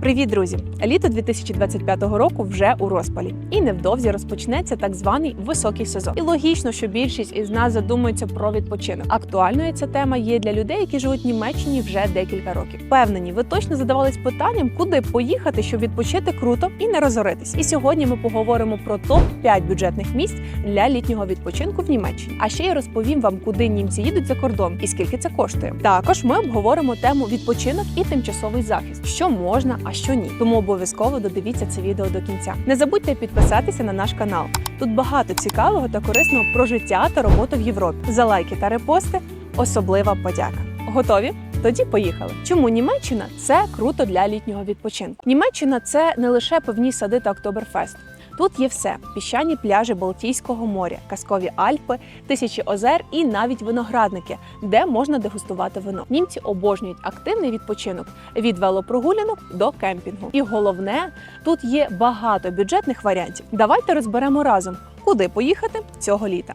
Привіт, друзі! Літо 2025 року вже у розпалі, і невдовзі розпочнеться так званий високий сезон. І логічно, що більшість із нас задумується про відпочинок. Актуальною ця тема є для людей, які живуть в Німеччині вже декілька років. Впевнені, ви точно задавались питанням, куди поїхати, щоб відпочити круто і не розоритись. І сьогодні ми поговоримо про топ 5 бюджетних місць для літнього відпочинку в Німеччині. А ще я розповім вам, куди німці їдуть за кордон і скільки це коштує. Також ми обговоримо тему відпочинок і тимчасовий захист, що можна, а що ні. Тому обов'язково додивіться це відео до кінця. Не забудьте підписатися на наш канал. Тут багато цікавого та корисного про життя та роботу в Європі. За лайки та репости особлива подяка. Готові? Тоді поїхали. Чому Німеччина це круто для літнього відпочинку? Німеччина це не лише певні сади та Октоберфест. Тут є все: піщані пляжі Балтійського моря, казкові Альпи, тисячі озер і навіть виноградники, де можна дегустувати вино. Німці обожнюють активний відпочинок від велопрогулянок до кемпінгу. І головне, тут є багато бюджетних варіантів. Давайте розберемо разом, куди поїхати цього літа.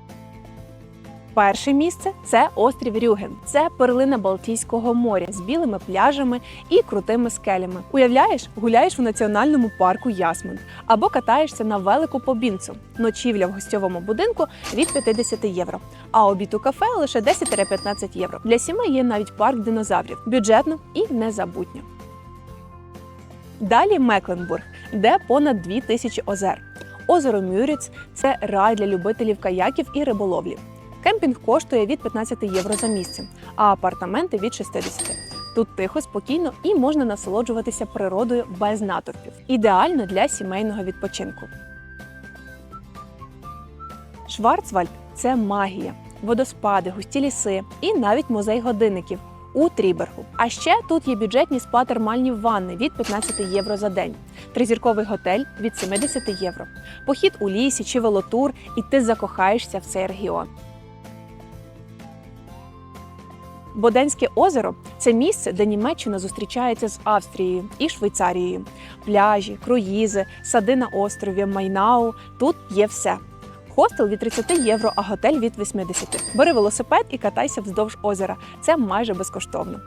Перше місце це острів Рюген. Це перлина Балтійського моря з білими пляжами і крутими скелями. Уявляєш, гуляєш в національному парку Ясмунд або катаєшся на велику по Бінцу. Ночівля в гостьовому будинку від 50 євро, а обід у кафе лише 10-15 євро. Для сімей є навіть парк динозаврів. Бюджетно і незабутньо. Далі Мекленбург, де понад 2000 озер. Озеро Мюріц це рай для любителів каяків і риболовлі. Кемпінг коштує від 15 євро за місце, а апартаменти від 60. Тут тихо, спокійно і можна насолоджуватися природою без натовпів. Ідеально для сімейного відпочинку. Шварцвальд це магія, водоспади, густі ліси і навіть музей годинників у Трібергу. А ще тут є бюджетні спа-термальні ванни від 15 євро за день, тризірковий готель від 70 євро, похід у лісі чи велотур, і ти закохаєшся в цей регіон. Боденське озеро це місце, де Німеччина зустрічається з Австрією і Швейцарією. Пляжі, круїзи, сади на острові, Майнау. Тут є все. Хостел від 30 євро, а готель від 80. Бери велосипед і катайся вздовж озера. Це майже безкоштовно.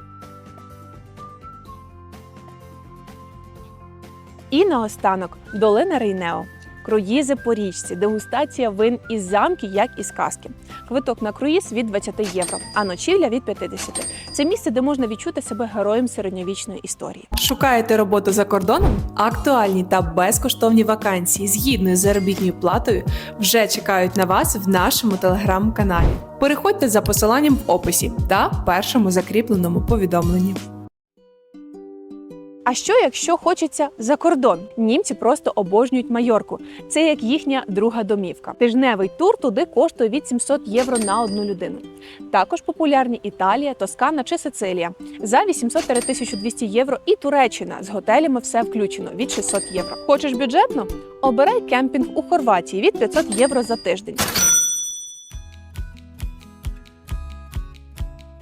І наостанок долина Рейнео. Круїзи по річці, дегустація вин із замки, як із казки. Квиток на круїз від 20 євро, а ночівля від 50. Це місце, де можна відчути себе героєм середньовічної історії. Шукаєте роботу за кордоном? Актуальні та безкоштовні вакансії з заробітною платою вже чекають на вас в нашому телеграм-каналі. Переходьте за посиланням в описі та першому закріпленому повідомленні. А що, якщо хочеться за кордон? Німці просто обожнюють Майорку. Це як їхня друга домівка. Тижневий тур туди коштує від 700 євро на одну людину. Також популярні Італія, Тоскана чи Сицилія за 800-1200 євро і Туреччина з готелями все включено від 600 євро. Хочеш бюджетно? Обирай кемпінг у Хорватії від 500 євро за тиждень.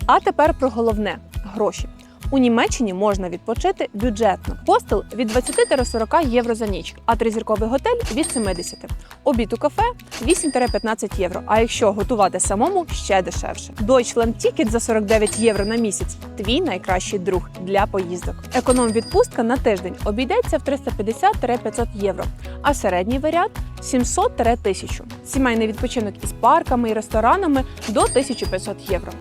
А тепер про головне гроші. У Німеччині можна відпочити бюджетно. Хостел від 20-40 євро за ніч, а тризірковий готель від 70. Обід у кафе 8-15 євро. А якщо готувати самому, ще дешевше. Deutschland Ticket за 49 євро на місяць твій найкращий друг для поїздок. Економ відпустка на тиждень обійдеться в 350-500 євро, а середній варіант 700-1000. Сімейний відпочинок із парками і ресторанами до 1500 євро.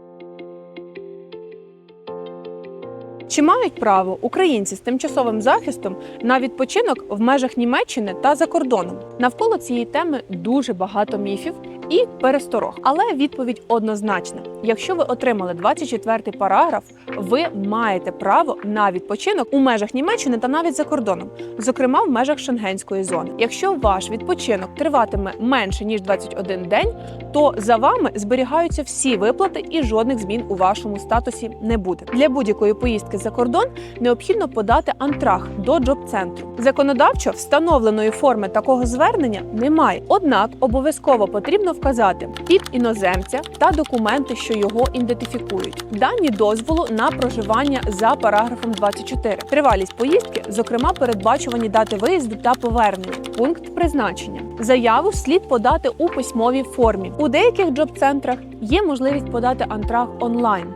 Чи мають право українці з тимчасовим захистом на відпочинок в межах Німеччини та за кордоном? Навколо цієї теми дуже багато міфів і пересторог. Але відповідь однозначна: якщо ви отримали 24-й параграф, ви маєте право на відпочинок у межах Німеччини та навіть за кордоном, зокрема в межах шенгенської зони. Якщо ваш відпочинок триватиме менше ніж 21 день, то за вами зберігаються всі виплати і жодних змін у вашому статусі не буде. Для будь-якої поїздки за кордон необхідно подати антрах до джоб-центру. Законодавчо встановленої форми такого звернення немає. Однак обов'язково потрібно вказати тип іноземця та документи, що його ідентифікують, дані дозволу на проживання за параграфом 24, тривалість поїздки, зокрема передбачувані дати виїзду та повернення, пункт призначення. Заяву слід подати у письмовій формі. У деяких джоб-центрах є можливість подати антраг онлайн.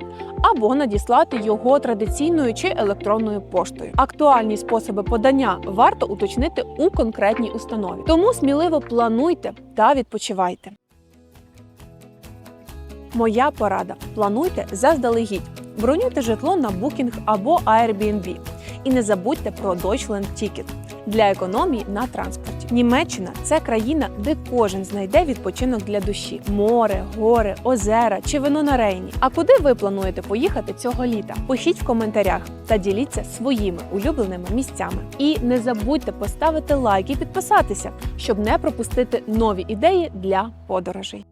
або надіслати його традиційною чи електронною поштою. Актуальні способи подання варто уточнити у конкретній установі. Тому сміливо плануйте та відпочивайте. Моя порада: плануйте заздалегідь. Бронюйте житло на Booking або Airbnb. І не забудьте про Deutschland Ticket для економії на транспорті. Німеччина це країна, де кожен знайде відпочинок для душі: море, гори, озера чи вино на рейні. А куди ви плануєте поїхати цього літа? Пишіть в коментарях та діліться своїми улюбленими місцями. І не забудьте поставити лайк і підписатися, щоб не пропустити нові ідеї для подорожей.